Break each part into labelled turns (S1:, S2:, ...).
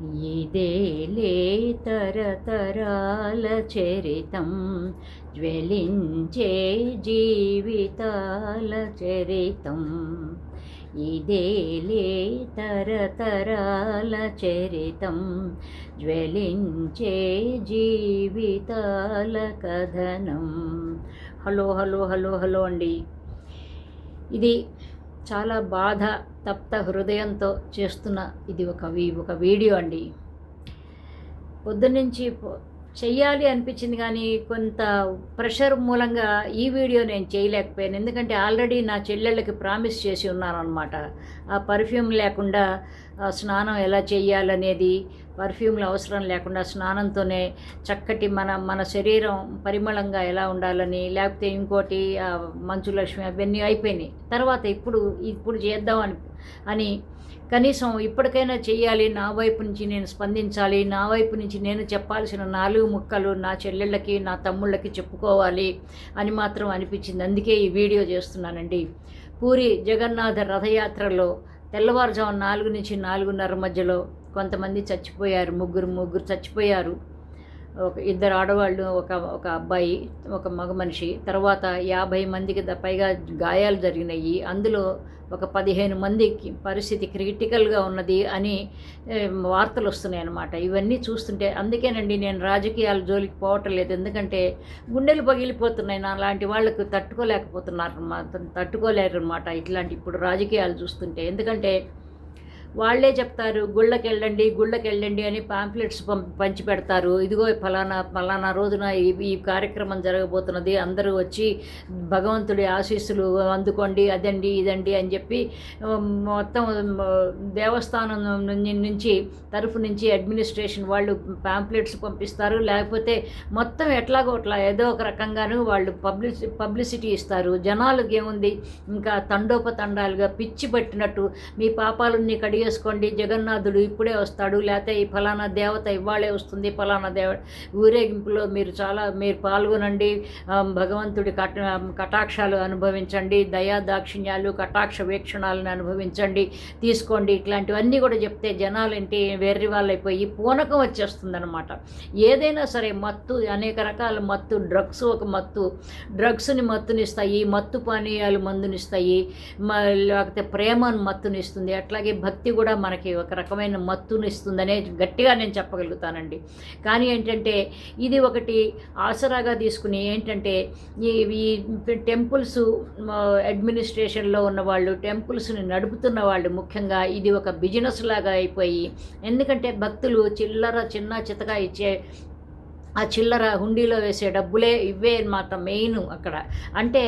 S1: ఇదేలే తరతరాల చరితం. జ్వలించే జీవితాల చరితం. ఇదేలే తరతరాల చరితం. జ్వలించే జీవితాల కథనం. హలో హలో హలో హలో అండి. ఇది చాలా బాధ తప్త హృదయంతో చేస్తున్న ఇది ఒక వీ- ఒక వీడియో అండి. పొద్దున్నుంచి చెయ్యాలి అనిపించింది కానీ కొంత ప్రెషర్ మూలంగా ఈ వీడియో నేను చేయలేకపోయాను. ఎందుకంటే ఆల్రెడీ నా చెల్లెళ్ళకి ప్రామిస్ చేసి ఉన్నాను అనమాట ఆ పర్ఫ్యూమ్ లేకుండా ఆ స్నానం ఎలా చేయాలనేది పర్ఫ్యూమ్లు అవసరం లేకుండా స్నానంతోనే చక్కటి మన మన శరీరం పరిమళంగా ఎలా ఉండాలని లేకపోతే ఇంకోటి మంచులక్ష్మి అవన్నీ అయిపోయినాయి. తర్వాత ఇప్పుడు ఇప్పుడు చేద్దాం అని అని కనీసం ఇప్పటికైనా చేయాలి నా వైపు నుంచి నేను స్పందించాలి నా వైపు నుంచి నేను చెప్పాల్సిన నాలుగు ముక్కలు నా చెల్లెళ్ళకి నా తమ్ముళ్ళకి చెప్పుకోవాలి అని మాత్రం అనిపించింది. అందుకే ఈ వీడియో చేస్తున్నానండి. పూరి జగన్నాథ రథయాత్రలో తెల్లవారుజాము నాలుగు నుంచి నాలుగున్నర మధ్యలో కొంతమంది చచ్చిపోయారు. ముగ్గురు ముగ్గురు చచ్చిపోయారు. ఒక ఇద్దరు ఆడవాళ్ళు ఒక ఒక అబ్బాయి ఒక మగ మనిషి. తర్వాత యాభై మందికి పైగా గాయాలు జరిగినాయి. అందులో ఒక పదిహేను మందికి పరిస్థితి క్రిటికల్గా ఉన్నది అని వార్తలు వస్తున్నాయి అన్నమాట. ఇవన్నీ చూస్తుంటే అందుకేనండి నేను రాజకీయాల జోలికి పోవటం లేదు. ఎందుకంటే గుండెలు పగిలిపోతున్నాయి. నా లాంటి వాళ్ళకు తట్టుకోలేకపోతున్నారు తట్టుకోలేరు అనమాట ఇట్లాంటి ఇప్పుడు రాజకీయాలు చూస్తుంటే. ఎందుకంటే వాళ్ళే చెప్తారు గుళ్ళకి వెళ్ళండి గుళ్ళకి వెళ్ళండి అని పాంప్లెట్స్ పం పంచి పెడతారు. ఇదిగో ఫలానా ఫలానా రోజున ఈ ఈ కార్యక్రమం జరగబోతున్నది. అందరూ వచ్చి భగవంతుడి ఆశీస్సులు అందుకోండి అదండి ఇదండి అని చెప్పి మొత్తం దేవస్థానం నుంచి నుంచి తరఫు నుంచి అడ్మినిస్ట్రేషన్ వాళ్ళు పాంప్లెట్స్ పంపిస్తారు. లేకపోతే మొత్తం ఎట్లాగో అట్లా ఏదో ఒక రకంగాను వాళ్ళు పబ్లిసి పబ్లిసిటీ ఇస్తారు. జనాలకు ఏముంది ఇంకా తండోపతండాలుగా పిచ్చి పట్టినట్టు మీ పాపాలన్నీ చేసుకోండి జగన్నాథుడు ఇప్పుడే వస్తాడు లేకపోతే ఈ ఫలానా దేవత ఇవాళే వస్తుంది ఫలానా దేవ ఊరేగింపులో మీరు చాలా మీరు పాల్గొనండి భగవంతుడి కట కటాక్షాలు అనుభవించండి దయా దాక్షిణ్యాలు కటాక్ష వీక్షణాలను అనుభవించండి తీసుకోండి ఇట్లాంటివన్నీ కూడా చెప్తే జనాలు ఏంటి వెర్రి వాళ్ళైపోయి పూనకం వచ్చేస్తుందనమాట ఏదైనా సరే మత్తు అనేక రకాల మత్తు డ్రగ్స్ ఒక మత్తు డ్రగ్స్ని మత్తునిస్తాయి మత్తు పానీయాలు మందునిస్తాయి లేకపోతే ప్రేమను మత్తునిస్తుంది అట్లాగే భక్తి కూడా మనకి ఒక రకమైన మత్తునిస్తుందనే గట్టిగా నేను చెప్పగలుగుతానండి. కానీ ఏంటంటే ఇది ఒకటి ఆసరాగా తీసుకుని ఏంటంటే ఈ ఈ టెంపుల్స్ అడ్మినిస్ట్రేషన్లో ఉన్న వాళ్ళు టెంపుల్స్ని నడుపుతున్న వాళ్ళు ముఖ్యంగా ఇది ఒక బిజినెస్ లాగా అయిపోయి ఎందుకంటే భక్తులు చిల్లర చిన్న చితగా ఇచ్చే ఆ చిల్లర హుండీలో వేసే డబ్బులే ఇవే అన్నమాట మెయిన్ అక్కడ. అంటే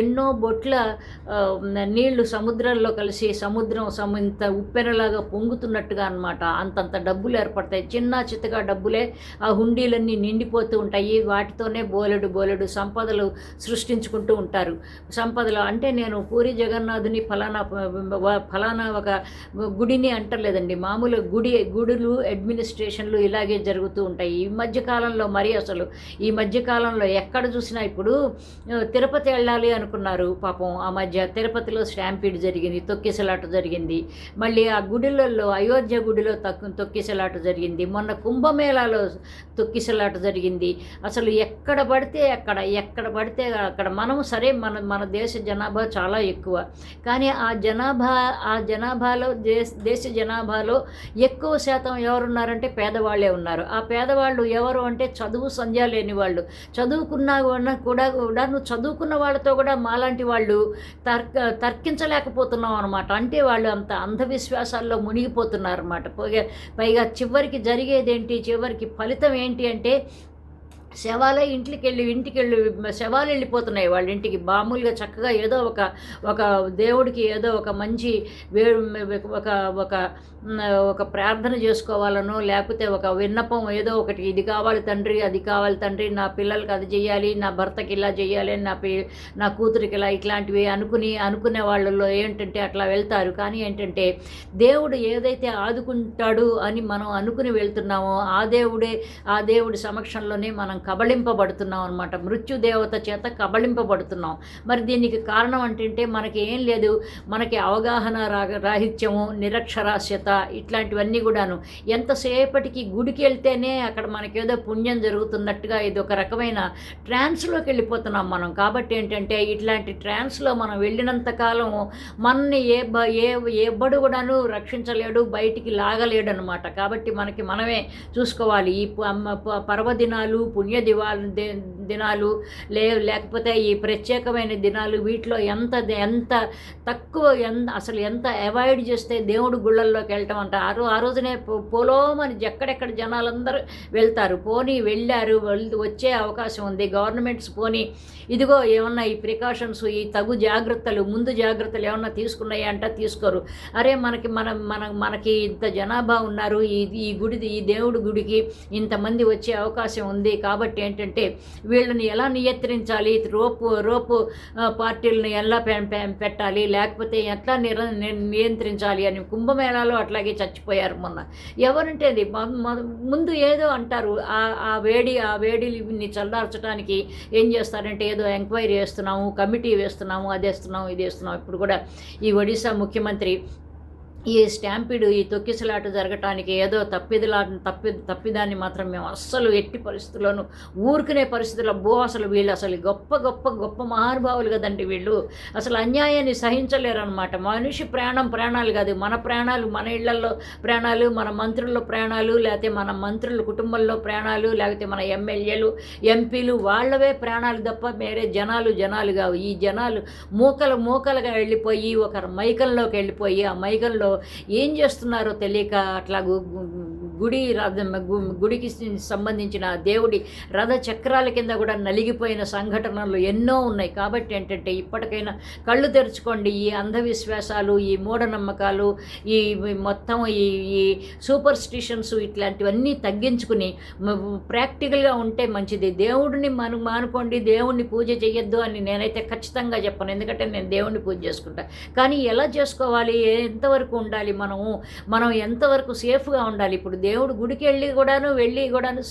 S1: ఎన్నో బొట్ల నీళ్ళు సముద్రంలో కలిసి సముద్రం సము ఇంత ఉప్పెనలాగా పొంగుతున్నట్టుగా అనమాట అంతంత డబ్బులు ఏర్పడతాయి. చిన్న చిత్తగా డబ్బులే ఆ హుండీలన్నీ నిండిపోతూ ఉంటాయి. వాటితోనే బోలెడు బోలెడు సంపదలు సృష్టించుకుంటూ ఉంటారు. సంపదలు అంటే నేను పూరి జగన్నాథుని ఫలానా ఫలానా ఒక గుడిని అంటలేదండి. మామూలు గుడి గుడులు అడ్మినిస్ట్రేషన్లు ఇలాగే జరుగుతూ ఉంటాయి. ఈ మధ్యకాలంలో మరి అసలు ఈ మధ్యకాలంలో ఎక్కడ చూసినా ఇప్పుడు తిరుపతి వెళ్ళాలి అనుకున్నారు పాపం. ఆ మధ్య తిరుపతిలో స్టాంపీడ్ జరిగింది తొక్కిసలాట జరిగింది. మళ్ళీ ఆ గుడిలలో అయోధ్య గుడిలో తక్కు తొక్కిసలాట జరిగింది. మొన్న కుంభమేళాలో తొక్కిసలాట జరిగింది. అసలు ఎక్కడ పడితే అక్కడ ఎక్కడ పడితే అక్కడ మనం సరే మన మన దేశ జనాభా చాలా ఎక్కువ. కానీ ఆ జనాభా ఆ జనాభాలో దేశ దేశ జనాభాలో ఎక్కువ శాతం ఎవరున్నారంటే పేదవాళ్ళే ఉన్నారు. ఆ పేదవాళ్ళు ఎవరు అంటే చదువు సంధ్య లేని వాళ్ళు. చదువుకున్నా కూడా కూడా నువ్వు చదువుకున్న వాళ్ళతో కూడా మాలాంటి వాళ్ళు తర్క తర్కించలేకపోతున్నాం అనమాట అంటే వాళ్ళు అంత అంధవిశ్వాసాల్లో మునిగిపోతున్నారు అనమాట పైగా పైగా చివరికి జరిగేదేంటి? చివరికి ఫలితం ఏంటి అంటే శవాలే ఇంటికి వెళ్ళి ఇంటికి వెళ్ళి శవాలు వెళ్ళిపోతున్నాయి వాళ్ళ ఇంటికి. మామూలుగా చక్కగా ఏదో ఒక ఒక దేవుడికి ఏదో ఒక మంచి వే ఒక ఒక ఒక ప్రార్థన చేసుకోవాలనో లేకపోతే ఒక విన్నపం ఏదో ఒకటి ఇది కావాలి తండ్రి అది కావాలి తండ్రి నా పిల్లలకి అది చేయాలి నా భర్తకి ఇలా చేయాలి నా పి నా కూతురికి ఇలా ఇట్లాంటివి అనుకుని అనుకునే వాళ్ళలో ఏంటంటే అట్లా వెళ్తారు. కానీ ఏంటంటే దేవుడు ఏదైతే ఆదుకుంటాడు అని మనం అనుకుని వెళ్తున్నామో ఆ దేవుడే ఆ దేవుడి సమక్షంలోనే మనం కబళింపబడుతున్నాం అనమాట మృత్యుదేవత చేత కబళింపబడుతున్నాం. మరి దీనికి కారణం అంటే మనకి ఏం లేదు. మనకి అవగాహన రా రాహిత్యము నిరక్షరాస్యత ఇట్లాంటివన్నీ కూడాను. ఎంతసేపటికి గుడికి వెళ్తేనే అక్కడ మనకేదో పుణ్యం జరుగుతున్నట్టుగా ఇది ఒక రకమైన ట్రాన్స్లోకి వెళ్ళిపోతున్నాం మనం. కాబట్టి ఏంటంటే ఇట్లాంటి ట్రాన్స్లో మనం వెళ్ళినంత కాలం మనని ఏ బ ఏ ఎవ్వడు కూడాను రక్షించలేడు బయటికి లాగలేడు అనమాట కాబట్టి మనకి మనమే చూసుకోవాలి. ఈ ప- ప- పర్వదినాలు పుణ్య yun, di ba? దినాలు లే లేకపోతే ఈ ప్రత్యేకమైన దినాలు వీటిలో ఎంత ఎంత తక్కువ ఎంత అసలు ఎంత అవాయిడ్ చేస్తే దేవుడు గుళ్ళల్లోకి వెళ్ళటం అంట. ఆ రో ఆ రోజునే పో- పోలోమని ఎక్కడెక్కడ జనాలందరూ వెళ్తారు. పోనీ వెళ్ళారు వచ్చే అవకాశం ఉంది. గవర్నమెంట్స్ పోనీ ఇదిగో ఏమన్నా ఈ ప్రికాషన్స్ ఈ తగు జాగ్రత్తలు ముందు జాగ్రత్తలు ఏమన్నా తీసుకున్నాయా అంట తీసుకోరు. అరే మనకి మనం మన మనకి ఇంత జనాభా ఉన్నారు. ఈ ఈ గుడి ఈ దేవుడి గుడికి ఇంతమంది వచ్చే అవకాశం ఉంది. కాబట్టి ఏంటంటే వీళ్ళని ఎలా నియంత్రించాలి? రోపు రోపు పార్టీలను ఎలా పె- పెట్టాలి? లేకపోతే ఎట్లా నిర ని- నియంత్రించాలి అని కుంభమేళాలో అట్లాగే చచ్చిపోయారు మొన్న. ఎవరంటే అది? ముందు ఏదో అంటారు. ఆ ఆ వేడి ఆ వేడిని చల్లార్చడానికి ఏం చేస్తారంటే ఏదో ఎంక్వైరీ వేస్తున్నాము కమిటీ వేస్తున్నాము అది వేస్తున్నాము ఇది వేస్తున్నాము. ఇప్పుడు కూడా ఈ ఒడిశా ముఖ్యమంత్రి ఈ స్టాంపిడ్ ఈ తొక్కిసలాట జరగటానికి ఏదో తప్పిదిలా తప్పి తప్పిదాన్ని మాత్రం మేము అస్సలు ఎట్టి పరిస్థితుల్లోనూ ఊరుకునే పరిస్థితుల్లో బో అసలు వీళ్ళు అసలు గొప్ప గొప్ప గొప్ప మహానుభావులు కదండి వీళ్ళు. అసలు అన్యాయాన్ని సహించలేరనమాట మనిషి ప్రాణం ప్రాణాలు కాదు. మన ప్రాణాలు మన ఇళ్ళలో ప్రాణాలు మన మంత్రుల్లో ప్రాణాలు లేకపోతే మన మంత్రుల కుటుంబంలో ప్రాణాలు లేకపోతే మన ఎమ్మెల్యేలు ఎంపీలు వాళ్ళవే ప్రాణాలు తప్ప వేరే జనాలు జనాలు కావు. ఈ జనాలు మూకలు మూకలుగా వెళ్ళిపోయి ఒక మైకంలోకి వెళ్ళిపోయి ఆ మైకంలో ఏం చేస్తున్నారో తెలియక అట్లా గు- గుడి రథ గుడికి సంబంధించిన దేవుడి రథ చక్రాల కింద కూడా నలిగిపోయిన సంఘటనలు ఎన్నో ఉన్నాయి. కాబట్టి ఏంటంటే ఇప్పటికైనా కళ్ళు తెరుచుకోండి. ఈ అంధవిశ్వాసాలు ఈ మూఢనమ్మకాలు ఈ మొత్తం ఈ ఈ సూపర్ స్టిషన్స్ ఇట్లాంటివన్నీ తగ్గించుకుని ప్రాక్టికల్గా ఉంటే మంచిది. దేవుడిని మను మానుకోండి. దేవుణ్ణి పూజ చేయొద్దు అని నేనైతే ఖచ్చితంగా చెప్పను. ఎందుకంటే నేను దేవుణ్ణి పూజ చేసుకుంటా. కానీ ఎలా చేసుకోవాలి? ఎంతవరకు ఉండాలి మనము. మనం ఎంతవరకు సేఫ్గా ఉండాలి. ఇప్పుడు దేవుడు గుడికి వెళ్ళి కూడాను వెళ్ళి కూడాను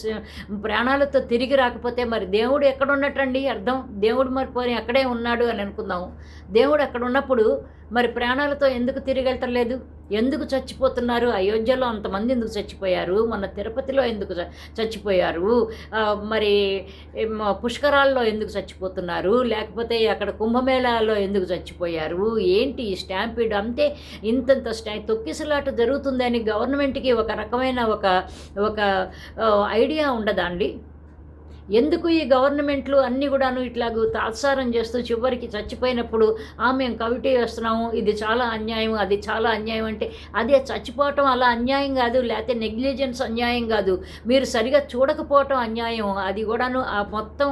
S1: ప్రాణాలతో తిరిగి రాకపోతే మరి దేవుడు ఎక్కడ ఉన్నట్టండి అర్థం? దేవుడు మరి పోనీ అక్కడే ఉన్నాడు అని అనుకుందాము. దేవుడు అక్కడ ఉన్నప్పుడు మరి ప్రాణాలతో ఎందుకు తిరిగెళ్తలేదు? ఎందుకు చచ్చిపోతున్నారు? అయోధ్యలో అంతమంది ఎందుకు చచ్చిపోయారు? మన తిరుపతిలో ఎందుకు చ- చచ్చిపోయారు? మరి పుష్కరాల్లో ఎందుకు చచ్చిపోతున్నారు? లేకపోతే అక్కడ కుంభమేళాలో ఎందుకు చచ్చిపోయారు? ఏంటి ఈ స్టాంపీడ్? అంతే ఇంతంత స్టా తొక్కిసలాట జరుగుతుందని గవర్నమెంట్కి ఒక రకమైన ఒక ఒక ఐడియా ఉండదా అండి? ఎందుకు ఈ గవర్నమెంట్లు అన్నీ కూడాను ఇట్లాగూ తాత్సారం చేస్తూ చివరికి చచ్చిపోయినప్పుడు ఆ మేము కమిటీ వేస్తున్నాము ఇది చాలా అన్యాయం అది చాలా అన్యాయం అంటే అదే చచ్చిపోవటం అలా అన్యాయం కాదు లేకపోతే నెగ్లిజెన్స్ అన్యాయం కాదు. మీరు సరిగా చూడకపోవటం అన్యాయం. అది కూడాను ఆ మొత్తం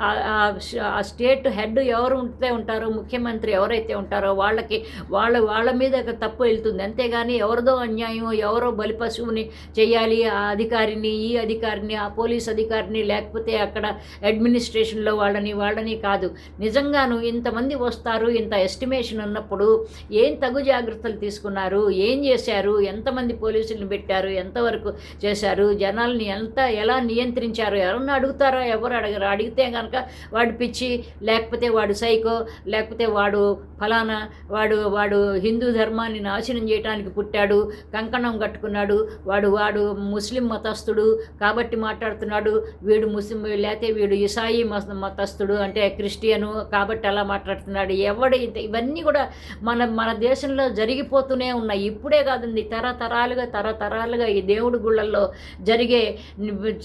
S1: ఆ- స్టేట్ హెడ్ ఎవరు ఉంటే ఉంటారో ముఖ్యమంత్రి ఎవరైతే ఉంటారో వాళ్ళకి వాళ్ళ వాళ్ళ మీద తప్పు వెళ్తుంది. అంతేగాని ఎవరిదో అన్యాయం ఎవరో బలిపశువుని చేయాలి ఆ అధికారిని ఈ అధికారిని ఆ పోలీస్ అధికారిని లేకపోతే అక్కడ అడ్మినిస్ట్రేషన్లో వాళ్ళని వాళ్ళని కాదు. నిజంగాను ఇంతమంది వస్తారు ఇంత ఎస్టిమేషన్ ఉన్నప్పుడు ఏం తగు జాగ్రత్తలు తీసుకున్నారు ఏం చేశారు ఎంతమంది పోలీసులను పెట్టారు ఎంతవరకు చేశారు జనాల్ని ఎంత ఎలా నియంత్రించారు ఎవరన్నా అడుగుతారా ఎవరు అడగరు? అడిగితే కనుక వాడు పిచ్చి లేకపోతే వాడు సైకో లేకపోతే వాడు ఫలానా వాడు వాడు హిందూ ధర్మాన్ని నాశనం చేయడానికి పుట్టాడు కంకణం కట్టుకున్నాడు వాడు వాడు ముస్లిం మతస్థుడు కాబట్టి మాట్లాడుతున్నాడు వీడు ముస్లిం లేకపోతే వీడు ఇసాయి మతస్థుడు అంటే క్రిస్టియను కాబట్టి అలా మాట్లాడుతున్నాడు. ఎవడు ఇంత ఇవన్నీ కూడా మన మన దేశంలో జరిగిపోతూనే ఉన్నాయి. ఇప్పుడే కాదండి తరతరాలుగా తరతరాలుగా ఈ దేవుడి గుళ్ళల్లో జరిగే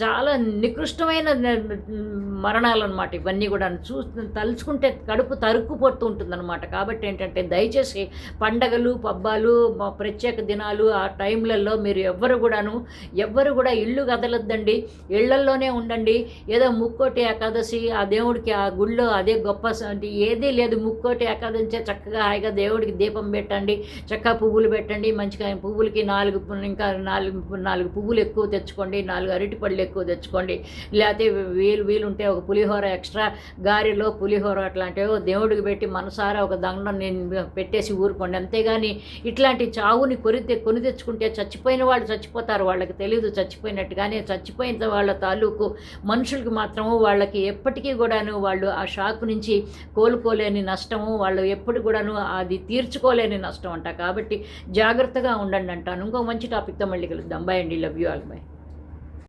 S1: చాలా నికృష్టమైన మరణాలు అనమాట ఇవన్నీ కూడా చూ తలుచుకుంటే కడుపు తరుక్కుపోతూ ఉంటుందన్నమాట. కాబట్టి ఏంటంటే దయచేసి పండగలు పబ్బాలు ప్రత్యేక దినాలు ఆ టైంలలో మీరు ఎవ్వరు కూడాను ఎవ్వరు కూడా ఇల్లు కదలొద్దండి. ఇళ్ళల్లోనే ఉండండి. ఏదో ముక్కోటి ఏకాదశి ఆ దేవుడికి ఆ గుళ్ళో అదే గొప్ప అంటే ఏదీ లేదు. ముక్కోటి ఏకాదశి చక్కగా హాయిగా దేవుడికి దీపం పెట్టండి చక్కగా పువ్వులు పెట్టండి. మంచిగా పువ్వులకి నాలుగు ఇంకా నాలుగు నాలుగు పువ్వులు ఎక్కువ తెచ్చుకోండి నాలుగు అరటి పళ్ళు ఎక్కువ తెచ్చుకోండి. లేకపోతే వీలు వీలుంటే ఒక పులిహోర ఎక్స్ట్రా గారెలో పులిహోర అట్లాంటివో దేవుడికి పెట్టి మనసారా ఒక దండం నేను పెట్టేసి ఊరుకోండి. అంతేగాని ఇట్లాంటి చావుని కొరితే కొని తెచ్చుకుంటే చచ్చిపోయిన వాళ్ళు చచ్చిపోతారు. వాళ్ళకి తెలియదు చచ్చిపోయినట్టుగానే చచ్చిపోయిన వాళ్ళ తాలూకు మనుషులు మనుషులకి మాత్రము వాళ్ళకి ఎప్పటికీ కూడాను వాళ్ళు ఆ షాక్ నుంచి కోలుకోలేని నష్టము వాళ్ళు ఎప్పుడు కూడాను అది తీర్చుకోలేని నష్టం అంట. కాబట్టి జాగ్రత్తగా ఉండండి అంటాను. ఇంకో మంచి టాపిక్తో మళ్ళీ కలుద్దాం. బాయ్ అండి. Love you all bye